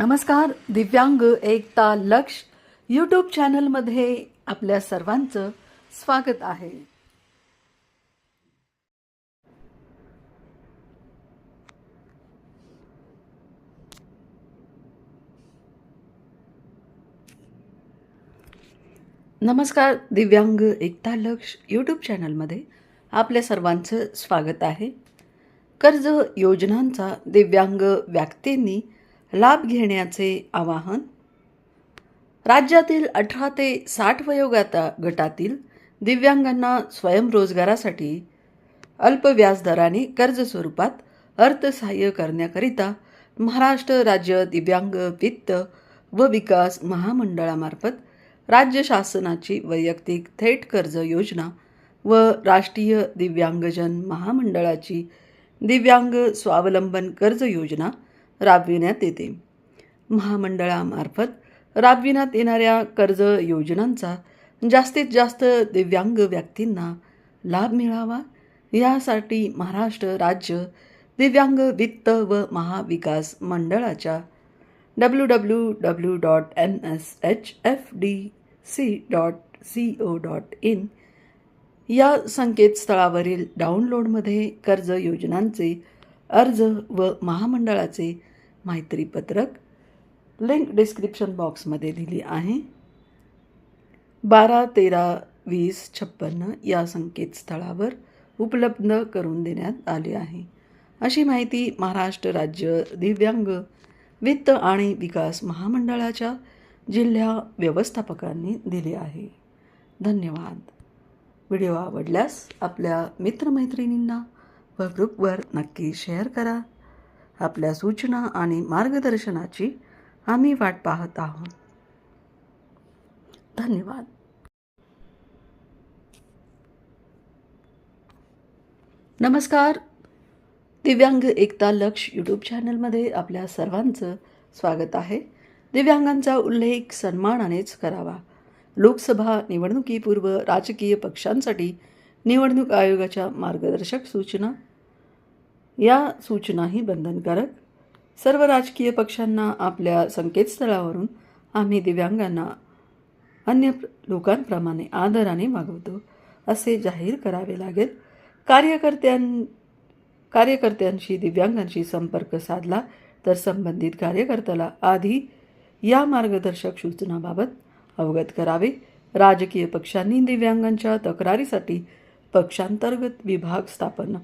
नमस्कार दिव्यांग एकता लक्ष यूट्यूब चॅनलमध्ये आपल्या सर्वांचं स्वागत आहे. नमस्कार दिव्यांग एकता लक्ष यूट्यूब चॅनलमध्ये आपल्या सर्वांचं स्वागत आहे. कर्ज योजनांचा दिव्यांग व्यक्तींनी लाभ घेण्याचे आवाहन. राज्यातील अठरा ते साठ वयोगाता गटातील दिव्यांगांना स्वयंरोजगारासाठी अल्प व्याजदराने कर्ज स्वरूपात अर्थसहाय्य करण्याकरिता महाराष्ट्र राज्य दिव्यांग वित्त व विकास महामंडळामार्फत राज्य शासनाची वैयक्तिक थेट कर्ज योजना व राष्ट्रीय दिव्यांगजन महामंडळाची दिव्यांग स्वावलंबन कर्ज योजना राबविण्यात येते. महामंडळामार्फत राबविण्यात येणाऱ्या कर्ज योजनांचा जास्तीत जास्त दिव्यांग व्यक्तींना लाभ मिळावा यासाठी महाराष्ट्र राज्य दिव्यांग वित्त व महाविकास मंडळाच्या W W W dot N S H F D C dot C O dot in या संकेतस्थळावरील डाउनलोडमध्ये कर्ज योजनांचे अर्ज व महामंडळाचे माहितीपत्रक लिंक डिस्क्रिप्शन बॉक्समध्ये दिली आहे. बारा तेरा वीस छप्पन्न या संकेतस्थळावर उपलब्ध करून देण्यात आली आहे. अशी माहिती महाराष्ट्र राज्य दिव्यांग वित्त आणि विकास महामंडळाच्या जिल्हा व्यवस्थापकांनी दिली आहे. धन्यवाद. व्हिडिओ आवडल्यास आपल्या मित्रमैत्रिणींना व ग्रुपवर नक्की शेअर करा. आपल्या सूचना आणि मार्गदर्शनाची आम्ही वाट पाहत आहोत. धन्यवाद. नमस्कार. दिव्यांग एकता लक्ष यूट्यूब चॅनलमध्ये आपल्या सर्वांचं स्वागत आहे. दिव्यांगांचा उल्लेख सन्मानानेच करावा. लोकसभा निवडणुकीपूर्व राजकीय पक्षांसाठी निवडणूक आयोगाच्या मार्गदर्शक सूचना या सूचनाही बंधनकारक. सर्व राजकीय पक्षांना आपल्या संकेतस्थळावरून आम्ही दिव्यांगांना अन्य लोकांप्रमाणे आदराने वागवतो असे जाहीर करावे लागेल. कार्यकर्त्यां कार्यकर्त्यांशी दिव्यांगांशी संपर्क साधला तर संबंधित कार्यकर्त्याला आधी या मार्गदर्शक सूचनाबाबत अवगत करावे. राजकीय पक्षांनी दिव्यांगांच्या तक्रारीसाठी पक्षांतर्गत विभाग स्थापन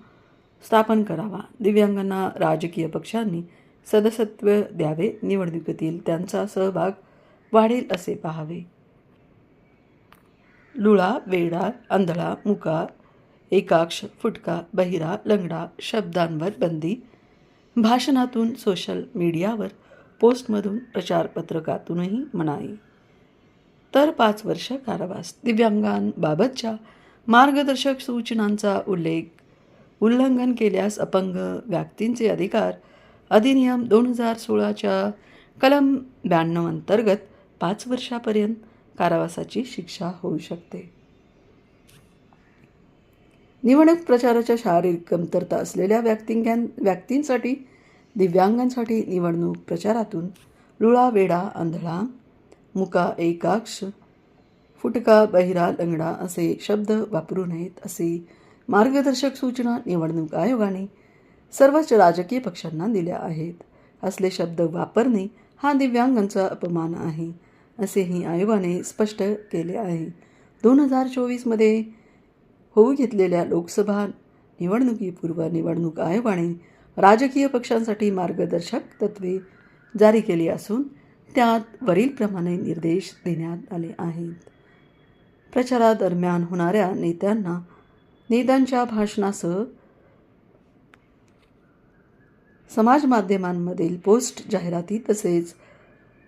स्थापन करावा. दिव्यांगांना राजकीय पक्षांनी सदस्यत्व द्यावे. निवडणुकीतील त्यांचा सहभाग वाढेल असे पाहावे. लुळा वेडा आंधळा मुका एकाक्ष फुटका बहिरा लंगडा शब्दांवर बंदी. भाषणातून सोशल मीडियावर पोस्टमधून प्रचारपत्रकातूनही मनाई. तर पाच वर्ष कारावास. दिव्यांगांबाबतच्या मार्गदर्शक सूचनांचा उल्लेख उल्लंघन केल्यास अपंग व्यक्तींचे अधिकार अधिनियम दोन हजार सोळाच्या कलम ब्याण्णव अंतर्गत पाच वर्षापर्यंत कारावासाची शिक्षा होऊ शकते. निवडणूक प्रचाराच्या शारीरिक कमतरता असलेल्या व्यक्तींगां व्यक्तींसाठी दिव्यांगांसाठी निवडणूक प्रचारातून लुळा वेडा आंधळा मुका एकाक्ष फुटका बहिरा लंगडा असे शब्द वापरू नयेत असे मार्गदर्शक सूचना निवडणूक आयोगाने सर्वच राजकीय पक्षांना दिल्या आहेत. असले शब्द वापरणे हा दिव्यांगांचा अपमान आहे असेही आयोगाने स्पष्ट केले आहे. दोन हजार चोवीसमध्ये होऊ घेतलेल्या लोकसभा निवडणुकीपूर्व निवडणूक आयोगाने राजकीय पक्षांसाठी मार्गदर्शक तत्त्वे जारी केली असून त्यात वरीलप्रमाणे निर्देश देण्यात आले आहेत. प्रचारादरम्यान होणाऱ्या नेत्यांना नेत्यांच्या भाषणासह समाज माध्यमांमधील पोस्ट जाहिराती तसेच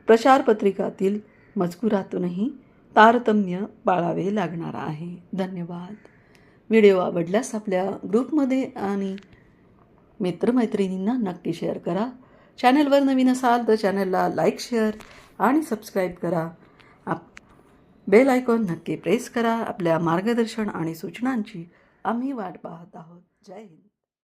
प्रचारपत्रिकातील मजकुरातूनही तारतम्य पाळावे लागणार आहे. धन्यवाद. व्हिडिओ आवडल्यास आपल्या ग्रुपमध्ये आणि मित्रमैत्रिणींना नक्की शेअर करा. चॅनलवर नवीन असाल तर चॅनलला लाईक शेअर आणि सबस्क्राईब करा. आप बेल आयकॉन नक्की प्रेस करा. आपल्या मार्गदर्शन आणि सूचनांची आम्ही वाट पाहत आहोत. जय हिंद.